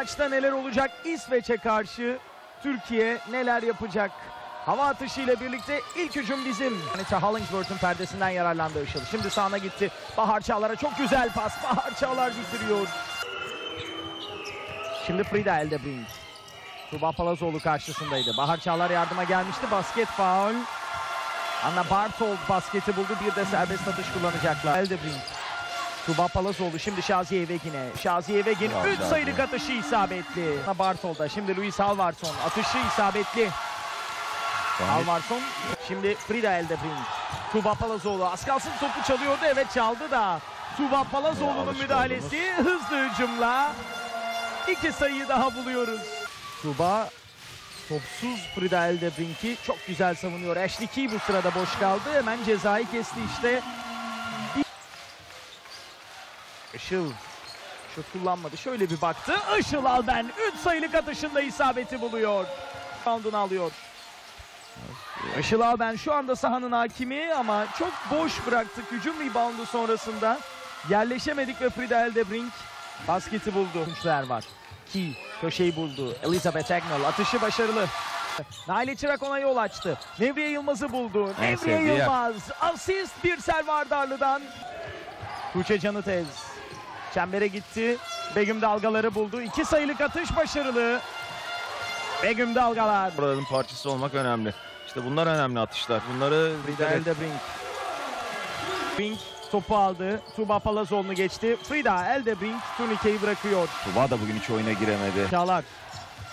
maçta neler olacak? İsveç'e karşı Türkiye neler yapacak? Hava atışıyla birlikte ilk hücum bizim. Anita Hollingsworth'un perdesinden yararlandı Işıl. Şimdi sağına gitti. Bahar Çağlar'a çok güzel pas. Bahar Çağlar bitiriyor. Şimdi Frida Eldebrink. Tuba Palazoğlu karşısındaydı. Bahar Çağlar yardıma gelmişti. Basket faul. Anna Bartold basketi buldu. Bir de serbest atış kullanacaklar. Eldebrink. Tuba Palazoğlu şimdi Şaziye Vegin'e. Şaziye Vegin Bravo, 3 bravo. sayılık atışı isabetli. Bartold'a şimdi Luis Halvarsson atışı isabetli. Halvarsson şimdi Frida Eldebrink. Tuba Palazoğlu az kalsın topu çalıyordu. Evet çaldı da. Tuba Palazoğlu'nun müdahalesi hızlı hücumla. iki sayıyı daha buluyoruz. Tuba topsuz Frida Eldebrink'i çok güzel savunuyor. Ashley Key bu sırada boş kaldı. Hemen cezayı kesti işte. Işıl şut kullanmadı. Şöyle bir baktı. Işıl Alben 3 sayılık atışında isabeti buluyor. Round'unu alıyor. Işıl Alben şu anda sahanın hakimi ama çok boş bıraktık hücum reboundu sonrasında. Yerleşemedik ve Frida Eldebrink basketi buldu. Oyuncular var. Ki köşeyi buldu. Elizabeth Agnell atışı başarılı. Naile Çırak ona yol açtı. Nevriye Yılmaz'ı buldu. Nevriye. Yılmaz asist bir Selvar Darlı'dan. Tuğçe Canıtez çembere gitti. Begüm dalgaları buldu. İki sayılık atış başarılı. Begüm dalgalar. Buraların parçası olmak önemli. İşte bunlar önemli atışlar. Bunları Frida Eldebrink. Brink topu aldı. Tuğba Palazoğlu'nu geçti. Frida Eldebrink turnikeyi bırakıyor. Tuba da bugün hiç oyuna giremedi. Çağlar.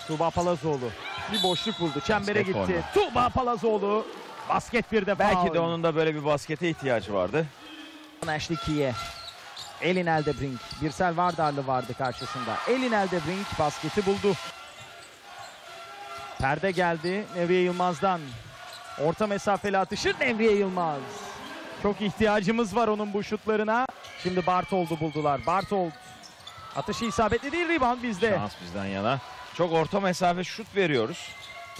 Tuğba Palazoğlu. Bir boşluk buldu. Çembere Basket gitti. Tuğba Palazoğlu. Basket bir de Belki de onun da böyle bir baskete ihtiyacı vardı. Ashley Key'e. Elin Eldebrink. Birsel Vardarlı vardı karşısında. Elin Eldebrink basketi buldu. Perde geldi Nevriye Yılmaz'dan. Orta mesafeli atışı Nevriye Yılmaz. Çok ihtiyacımız var onun bu şutlarına. Şimdi Bartold'u buldular. Bartold. Atışı isabetli değil rebound bizde. Şans bizden yana. Çok orta mesafe şut veriyoruz.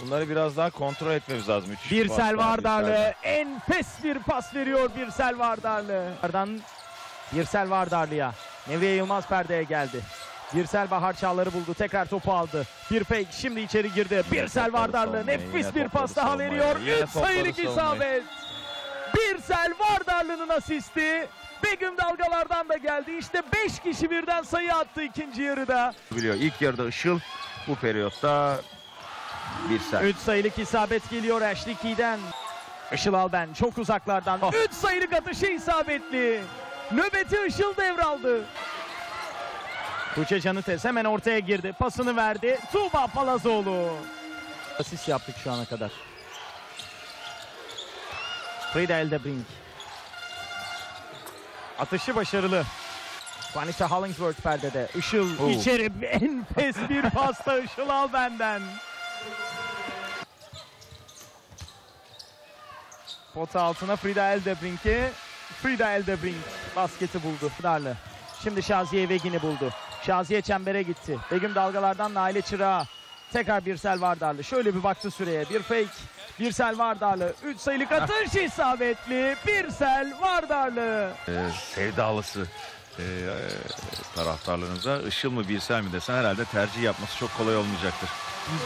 Bunları biraz daha kontrol etmemiz lazım. Müthiş Birsel Vardarlı Birsel'den. enfes bir pas veriyor Birsel Vardarlı. Ardından Birsel Vardarlı'ya. Nevriye Yılmaz perdeye geldi. Birsel Bahar Çağlar'ı buldu. Tekrar topu aldı. Bir fake şimdi içeri girdi. Birsel Vardarlı nefis bir pas daha veriyor. yine 3 topladı sayılık isabet. Birsel Vardarlı'nın asisti. Begüm dalgalardan da geldi. İşte 5 kişi birden sayı attı ikinci yarıda. biliyor. İlk yarıda Işıl bu periyotta bir ser. 3 sayılık isabet geliyor Ashley Key'den. Işıl Alben çok uzaklardan. Oh. 3 sayılık atışı isabetli. Nöbeti Işıl devraldı. Tuğçe Canıtes hemen ortaya girdi. Pasını verdi. Tuğba Palazoğlu. Asist yaptık şu ana kadar. Frida Eldebrink. Atışı başarılı. Vanessa Hollingsworth perdede. Işıl Oo. içeri enfes bir pasta Işıl Alben'den. Pota altına Frida Eldebrink'i. Frida Eldebrink basketi buldu. Darlı. Şimdi Şaziye Vegin'i buldu. Şaziye çembere gitti. Begüm dalgalardan Naile Çırağı. Tekrar Birsel Vardarlı. Şöyle bir baktı süreye. Bir fake. Birsel Vardarlı. 3 sayılık atış isabetli. Birsel Vardarlı. Ee, sevdalısı e, taraftarlarınıza Işıl mı Birsel mi desen herhalde tercih yapması çok kolay olmayacaktır.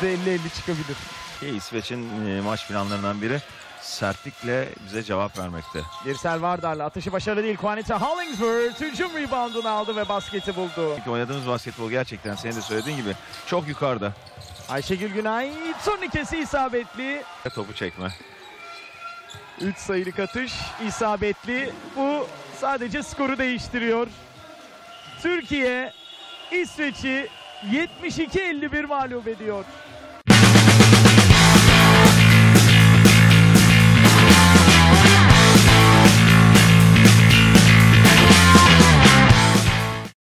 %50-50 çıkabilir. Ki İsveç'in e, maç planlarından biri sertlikle bize cevap vermekte. Birsel Vardarlı atışı başarılı değil. Juanita Hollingsworth hücum reboundunu aldı ve basketi buldu. Çünkü oynadığımız basketbol gerçekten senin de söylediğin gibi çok yukarıda. Ayşegül Günay turnikesi isabetli. Topu çekme. 3 sayılık atış isabetli. Bu sadece skoru değiştiriyor. Türkiye İsveç'i 72-51 mağlup ediyor.